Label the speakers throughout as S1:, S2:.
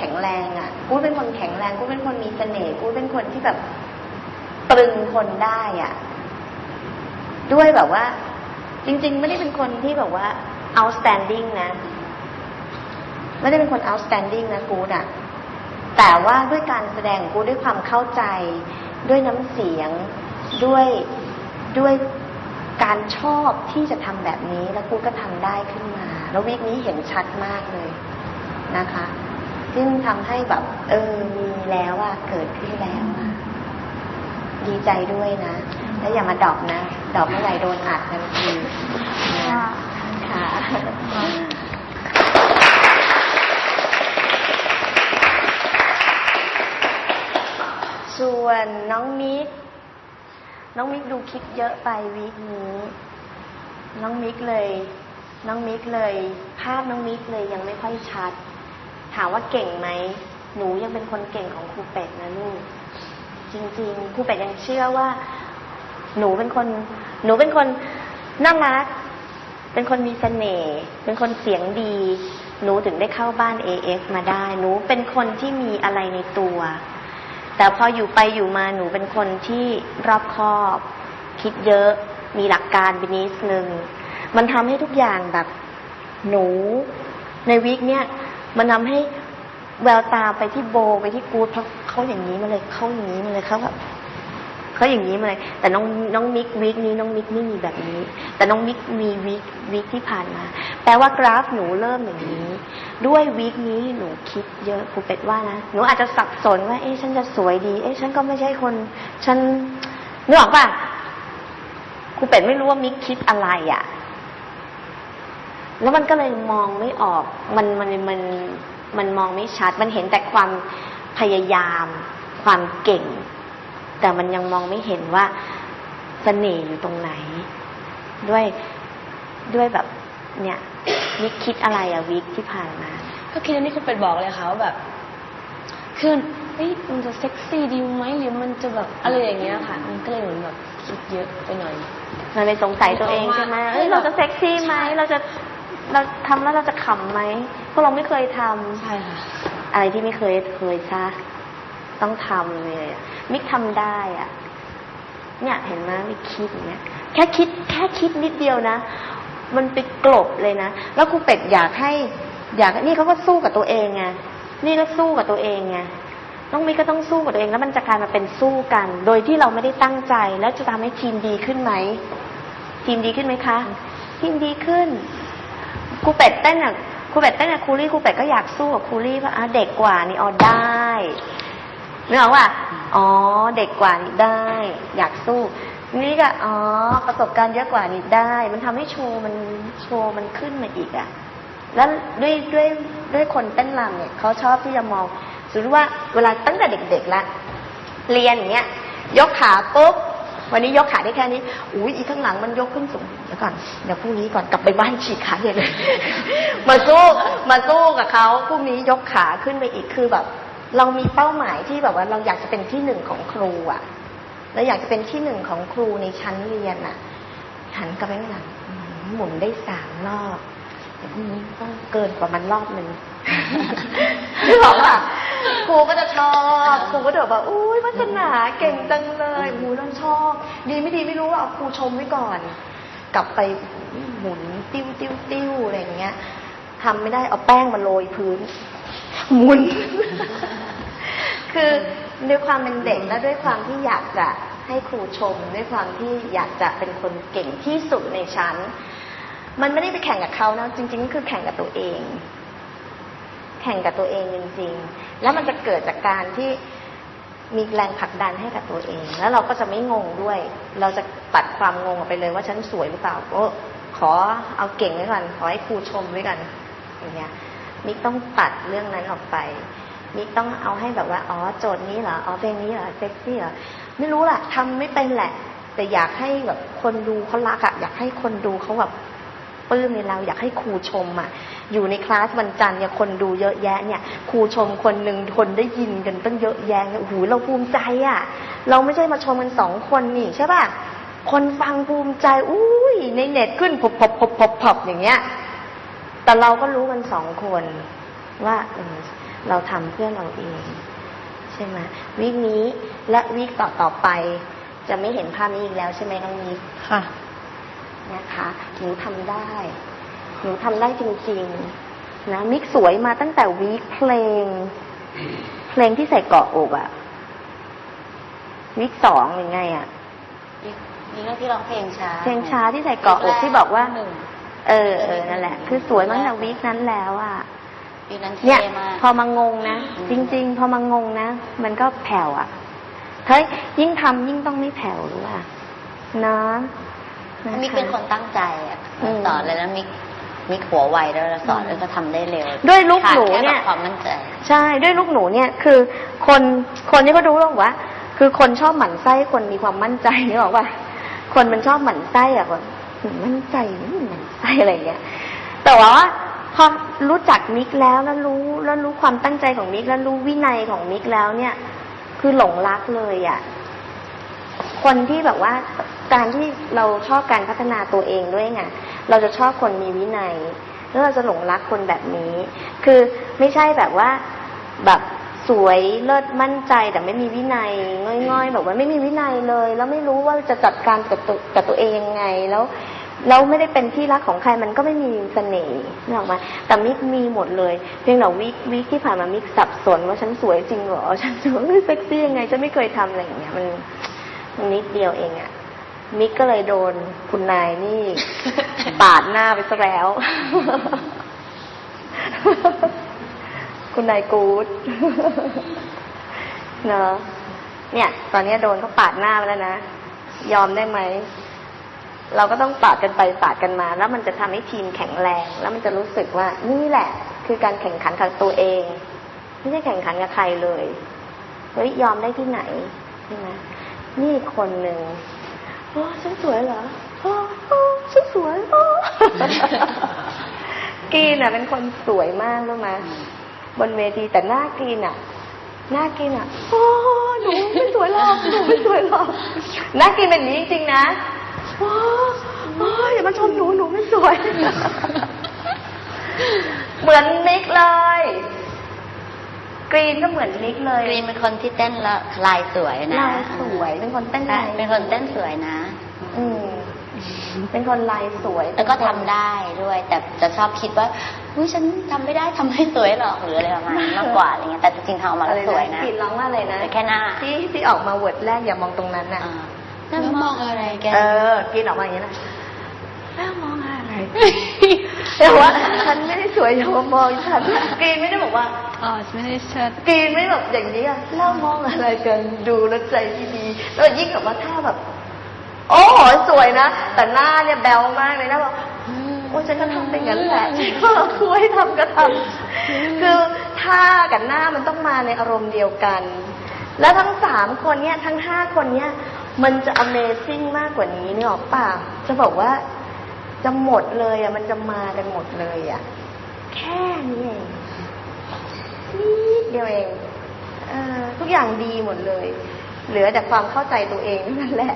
S1: แข็งแรงอะกูเป็นคนแข็งแรงกูเป็นคนมีเสน่ห์กูเป็นคนที่แบบตรึงคนได้อะ ด้วยแบบว่า จริง ๆ ไม่ได้เป็นคนที่แบบว่า outstanding นะ ไม่ได้เป็นคน outstanding นะกูน่ะ แต่ว่าด้วยการแสดงกูด้วยความเข้าใจ ด้วยน้ำเสียง ด้วยด้วยการชอบที่จะทำแบบนี้แล้วกูก็ทำได้ขึ้นมา แล้ววีคนี้เห็นชัดมากเลยนะคะ ซึ่งทำให้แบบ เออมีแล้วอะเกิดขึ้นแล้วอะดีใจด้วยนะ แล้วอย่ามาดอปนะดอปเมื่อไหร่โดนอัดทันทีนะค่ะส่วนน้องมิก น้องมิกดูคิดเยอะไปวีคนี้ น้องมิกเลย น้องมิกเลย ภาพน้องมิกเลยยังไม่ค่อยชัด ถามว่าเก่งไหม หนูยังเป็นคนเก่งของครูเป็ดนะลูก จริงๆ ครูเป็ดยังเชื่อว่า หนูเป็นคน หนูเป็นคนน่ารัก เป็นคนมีเสน่ห์ เป็นคนเสียงดี หนูถึงได้เข้าบ้าน AF มาได้ หนูเป็นคนที่มีอะไรในตัว แต่พออยู่ไปอยู่มาหนูเป็นคนที่รอบคอบ คิดเยอะ มีหลักการไปนิดนึง มันทำให้ทุกอย่างแบบ หนูในวีคเนี้ย มันทำให้แววตาไปที่โบไปที่กูดเพราะเขาอย่างนี้มาเลยเขาอย่างนี้มาเลยเขาแบบเขาอย่างนี้มาเลย แต่น้องน้องมิกวีคนี้น้องมิกไม่มีแบบนี้ แต่น้องมิกมีวีควีคที่ผ่านมา แปลว่ากราฟหนูเริ่มอย่างนี้ ด้วยวีคนี้หนูคิดเยอะครูเป็ดว่านะหนูอาจจะสับสนว่า เอ๊ะฉันจะสวยดี เอ๊ะฉันก็ไม่ใช่คน ฉันนึกออกป่ะครูเป็ดไม่รู้ว่ามิกคิดอะไรอะ่ะ แล้วมันก็เลยมองไม่ออก มันมันมันมันมองไม่ชัด มันเห็นแต่ความพยายาม ความเก่ง แต่มันยังมองไม่เห็นว่าเสน่ห์อยู่ตรงไหน ด้วยด้วยแบบเนี่ยมิกคิดอะไรอะวิกที่ผ่านมา
S2: ก็คิดอย่างที่คุณเป็ดบอกเลยค่ะว่าแบบคือเฮ้ยมันจะเซ็กซี่ดีไหมหรือมันจะแบบอะไรอย่างเงี้ยค่ะ มันก็เลยเหมือนแบบคิดเยอะไปหน่อย
S1: เราเลยสงสัยตัวเองใช่ไหมเอ้ยเราจะเซ็กซี่ไหมเราจะ เราทำแล้วเราจะขำไหมเพราะเราไม่เคยทำ
S2: ใช่ค่ะ
S1: อะไรที่ไม่เคยเคยซะต้องทำเลยอะมิกทำได้อะเนี่ยเห็นไหมมิกคิดอย่างเงี้ย แค่คิด แค่คิดนิดเดียวนะ มันไปกลบเลยนะ แล้วครูเป็ดอยากให้ อยากนี่เขาก็สู้กับตัวเองไง นี่ก็สู้กับตัวเองไงน้องมิกก็ต้องสู้กับตัวเอง แล้วมันจะกลายมาเป็นสู้กัน โดยที่เราไม่ได้ตั้งใจ แล้วจะทำให้ทีมดีขึ้นไหม ทีมดีขึ้นไหมคะ ทีมดีขึ้น ครูเป็ดเต้นอะครูเป็ดเต้นกับครูรี่ครูเป็ดก็อยากสู้กับครูรี่ว่าอะเด็กกว่านี่ออได้นึกออกว่าอ๋อเด็กกว่านี่ได้ อยากสู้ นี่ก็อ๋อประสบการณ์เยอะกว่านี่ได้ มันทำให้โชว์มันโชว์มันขึ้นมาอีกอะแล้วด้วยด้วยด้วยคนเต้นรำเนี่ยเขาชอบที่จะมองสมมติว่าเวลาตั้งแต่เด็กๆละเรียนอย่างเงี้ย ยกขาปุ๊บ วันนี้ยกขาได้แค่นี้อุ้ยอีข้างหลังมันยกขึ้นสูงเดี๋ยวก่อนเดี๋ยวพรุ่งนี้ก่อนกลับไปบ้านฉีกขาเลยมาสู้มาสู้กับเขาพรุ่งนี้ยกขาขึ้นไปอีกคือแบบ เรามีเป้าหมายที่แบบว่าเราอยากจะเป็นที่หนึ่งของครูอะเราอยากจะเป็นที่หนึ่งของครูในชั้นเรียนอะหันกลับไปข้างหลังหมุนได้สามรอบ เดี๋ยวพรุ่งนี้ต้องเกินกว่ามันรอบหนึ่งคือบอกว่าครูก็จะชอบครูก็จะแบบว่าอุ้ยวัฒนาเก่งจังเลยหมูเราชอบ ดีไม่ดีไม่รู้ว่าเอาครูชมไว้ก่อน กลับไปหมุนติ้วติ้วติ้วอะไรอย่างเงี้ยทำไม่ได้เอาแป้งมาโรยพื้นหมุน คือด้วยความเป็นเด็กและด้วยความที่อยากจะให้ครูชม ด้วยความที่อยากจะเป็นคนเก่งที่สุดในชั้น มันไม่ได้ไปแข่งกับเขานะ จริงๆก็คือแข่งกับตัวเอง แข่งกับตัวเองจริง ๆ แล้วมันจะเกิดจากการที่มีแรงผลักดันให้กับตัวเอง แล้วเราก็จะไม่งงด้วย เราจะตัดความงงออกไปเลยว่าฉันสวยหรือเปล่าโอ้ขอเอาเก่งไว้ก่อนขอให้ครูชมไว้ก่อนอย่างเงี้ยมิกต้องตัดเรื่องนั้นออกไปมิกต้องเอาให้แบบว่าอ๋อโจทย์นี้เหรออ๋อเพลงนี้เหรอเซ็กซี่เหรอไม่รู้ล่ะทำไม่เป็นแหละ แต่อยากให้แบบคนดูเขารักอะอยากให้คนดูเขาแบบ ปลื้มในเราอยากให้ครูชมอะอยู่ในคลาสวันจันทร์เนี่ยคนดูเยอะแยะเนี่ยครูชมคนหนึ่งคนได้ยินกันตั้งเยอะแยะเนี่ยโอ้โหเราภูมิใจอะ เราไม่ใช่มาชมกันสองคนนี่ใช่ป่ะคนฟังภูมิใจอุ้ยในเน็ตขึ้นพบพบพบพบพบอย่างเงี้ย แต่เราก็รู้กันสองคนว่าเออเราทำเพื่อเราเอง ใช่ไหมวีคนี้และวีคต่อต่อไป จะไม่เห็นภาพนี้อีกแล้วใช่ไหมน้องนิก
S2: ค่ะ
S1: นะคะ หนูทำได้ หนูทำได้จริง ๆ นะมิกสวยมาตั้งแต่วีคเพลง เพลงที่ใส่เกาะอกอะวีคสองหรือไงอะ
S3: มีเรื่องที่ร้องเพลงช้า
S1: เพลงช้าที่ใส่เกาะอกที่บอกว่า
S3: หนึ่ง
S1: เออเออนั่นแหละ คือสวยมาตั้งแต่วีคนั้นแล้วอะ
S3: ปีนั้น
S1: เนี่
S3: เท่
S1: ย
S3: มาก
S1: พอมางงนะ
S3: อืม
S1: จริง ๆ พอมางงนะ มันก็แผ่วอะเฮ้ยยิ่งทำยิ่งต้องไม่แผ่วหรือว่านะะะ
S3: มิกเป็นคนตั้งใจอะ
S1: อืม
S3: สอนเลยแล้วมิกมิกหัวไวด้วยแล้วสอนแล้วก็ทำได้เร็ว
S1: ด้วยลูก
S3: ขาด
S1: หนู
S3: แค่
S1: เนี่ย
S3: แบบความมั่นใจ
S1: ใช่ด้วยลูกหนูเนี่ยคือคนคนที่ก็รู้หรอกว่าคือคนชอบหมั่นไส้คนมีความมั่นใจนี่บอกว่าคนมันชอบหมั่นไส้อะแบบหนูมั่นใจหรือหมั่นไส้อะไรอย่างเงี้ยแต่ว่าพอรู้จักมิกแล้วแล้วรู้แล้วรู้ความตั้งใจของมิกแล้วรู้วินัยของมิกแล้วเนี่ย คือหลงรักเลยอะคนที่แบบว่า การที่เราชอบการพัฒนาตัวเองด้วยไงเราจะชอบคนมีวินัย แล้วเราจะหลงรักคนแบบนี้ คือไม่ใช่แบบว่าแบบสวยเลิศมั่นใจแต่ไม่มีวินัยง่อยๆ แบบว่าไม่มีวินัยเลย แล้วไม่รู้ว่าจะจัดการกับตัวกับตัวเองยังไงแล้วแล้วไม่ได้เป็นที่รักของใครมันก็ไม่มีเสน่ห์นึกออกไหมา แต่มิกมีหมดเลย เพียงแต่วิกวิกที่ผ่านมามิกสับสนว่าฉันสวยจริงเหรอ ฉันสวยเซ็กซี่ยังไง ฉันไม่เคยทำอะไรอย่างเงี้ย มันมันนิดเดียวเองอะ มิกก็เลยโดนคุณนายนี่ ปาดหน้าไปซะแล้ว คุณนายกูดเนอะเนี่ย ตอนนี้โดนเขาปาดหน้าไปแล้วนะ ยอมได้ไหม เราก็ต้องปาดกันไปปาดกันมา แล้วมันจะทำให้ทีมแข็งแรง แล้วมันจะรู้สึกว่า นี่แหละ คือการแข่งขันกับตัวเอง ไม่ใช่แข่งขันกับใครเลย เฮ้ยยอมได้ที่ไหนใช่ไหมนี่อีกคนหนึ่ง โอ้ฉันสวยเหรอโอ้โอ้ฉันสวยโอ้กรีนอะ เป็นคนสวยมากรู้ไหมบนเวทีแต่หน้ากรีนอะหน้ากินอะ โอ้หนูไม่สวยหรอกหนูไม่สวยหรอกหน้ากินแบบนี้จริงๆนะ โอ้โอ้อย่ามาชมหนูหนูไม่สวย เหมือนนิกเลย กรีนก็เหมือนนิกเลย
S3: กรีนเป็นคนที่เต้นแล้วลายสวยนะ
S1: ลายสวย เป็นคนเต้น
S3: ใช่
S1: ลาย
S3: เป็นคนเต้นสวยนะ
S1: อืมเป็นคนลายสวย
S3: แล้วก็ทำได้ด้วย แต่จะชอบคิดว่าอุ้ยฉันทำไม่ได้ทำไม่สวยหรอกหรืออะไรประมาณนั้นมากกว่าอะไรเงี้ยแต่จริงๆทำออกมา
S1: อะ
S3: แล้
S1: ไร
S3: วสวยนะ
S1: กรีนร้องว่าอะไรนะ
S3: แต่แค่หน้า
S1: ที่ที่ออกมาเวิร์ดแรกอย่ามองตรงนั้นน่ะ
S3: อ่าแล้วมองอะไรแก
S1: เออกินออกมาอย่างนี้นะแล้วมองอะไร แต่ว่าฉันไม่ได้สวยอย่ามามองฉันกรีนไม่ได้บอกว่า
S2: อ๋อไม่ได้เชิด
S1: กรีนไม่ได้แบบอย่างนี้อะแล้วมองอะไรกันดูแล้วใจดีๆแล้วยิ่งแบบว่าถ้าแบบโอ้โห สวยนะ แต่หน้าเนี่ยแบวมากเลยนะบอกอืมโอ้ฉันก็ทำเป็นอย่างนั้นแหละคุยทำก็ทำคือท่ากับหน้ามันต้องมาในอารมณ์เดียวกัน แล้วทั้งสามคนเนี่ยทั้งห้าคนเนี่ยมันจะ Amazing มากกว่านี้เนี่หรอป่าจะบอกว่าจะหมดเลยอะมันจะมากันหมดเลยอะแค่นี้เองนิดเดียวเองเออทุกอย่างดีหมดเลย เหลือแต่ความเข้าใจตัวเองนั่นแหละ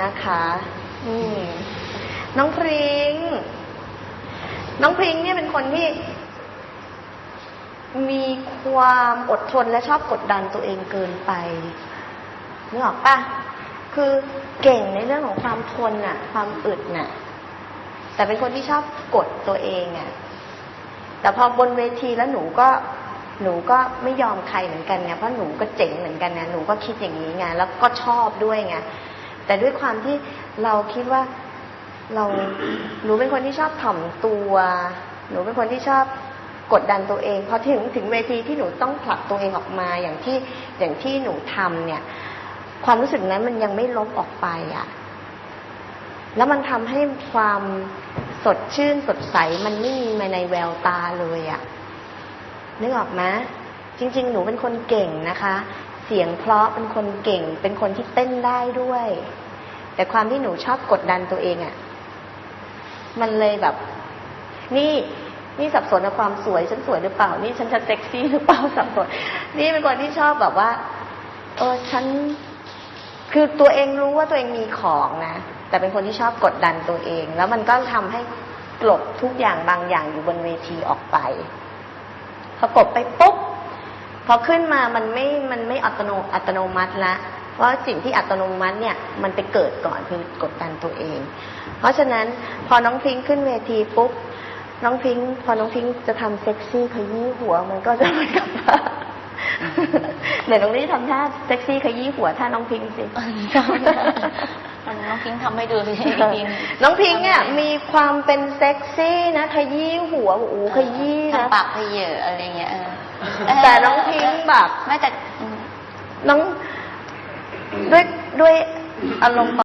S1: นะคะอืมน้องพริง น้องพริงเนี่ยเป็นคนที่ มีความอดทนและชอบกดดันตัวเองเกินไปนึกออกปะคือเก่งในเรื่องของความทนน่ะ ความอึดน่ะ แต่เป็นคนที่ชอบกดตัวเองอะ แต่พอบนเวทีแล้วหนูก็หนูก็ไม่ยอมใครเหมือนกันไงเพราะหนูก็เจ๋งเหมือนกันนะหนูก็คิดอย่างนี้ไงแล้วก็ชอบด้วยไง แต่ด้วยความที่เราคิดว่าเราหนูเป็นคนที่ชอบถ่อมตัว หนูเป็นคนที่ชอบกดดันตัวเองพอถึงถึงเวทีที่หนูต้องผลักตัวเองออกมาอย่างที่อย่างที่หนูทำเนี่ย ความรู้สึกนั้นมันยังไม่ลบออกไปอะ แล้วมันทำให้ความสดชื่นสดใสมันไม่มีมาในแววตาเลยอะนึกออกไหมจริง ๆ หนูเป็นคนเก่งนะคะ เสียงเพราะเป็นคนเก่ง เป็นคนที่เต้นได้ด้วย แต่ความที่หนูชอบกดดันตัวเองอะมันเลยแบบ นี่นี่สับสนกับความสวยฉันสวยหรือเปล่า นี่ฉันจะเซ็กซี่หรือเปล่าสับสน นี่เป็นคนที่ชอบแบบว่า เออฉันคือตัวเองรู้ว่าตัวเองมีของนะ แต่เป็นคนที่ชอบกดดันตัวเอง แล้วมันก็ทำให้กลบทุกอย่างบางอย่างอยู่บนเวทีออกไปพอกดไปปุ๊บพอขึ้นมามันไม่มันไม่อัตโนอัตโนมัติละ เพราะสิ่งที่อัตโนมัติเนี่ยมันไปเกิดก่อนคือกดดันตัวเอง เพราะฉะนั้นพอน้องพิงค์ขึ้นเวทีปุ๊บน้องพิงค์พอน้องพิงค์จะทำเซ็กซี่ขยี้หัวมันก็จะเหมือนกับว่าเดี๋ยวน้องนี่ทำท่าเซ็กซี่ขยี้หัวท่าน้องพิงค์สิ
S3: น้องพิงค์ทำให้ดูสิพิงค์
S1: น้องพิงค์เนี่ยมีความเป็นเซ็กซี่นะขยี้หัวโอ้โหขยี้นะ
S3: ทำปากเพเยออะไรเงี้ยเออ
S1: แต่น้องพิงค์แบบ
S3: ไม่แต่อืม
S1: น้อง ด้วยด้วยอารมณ์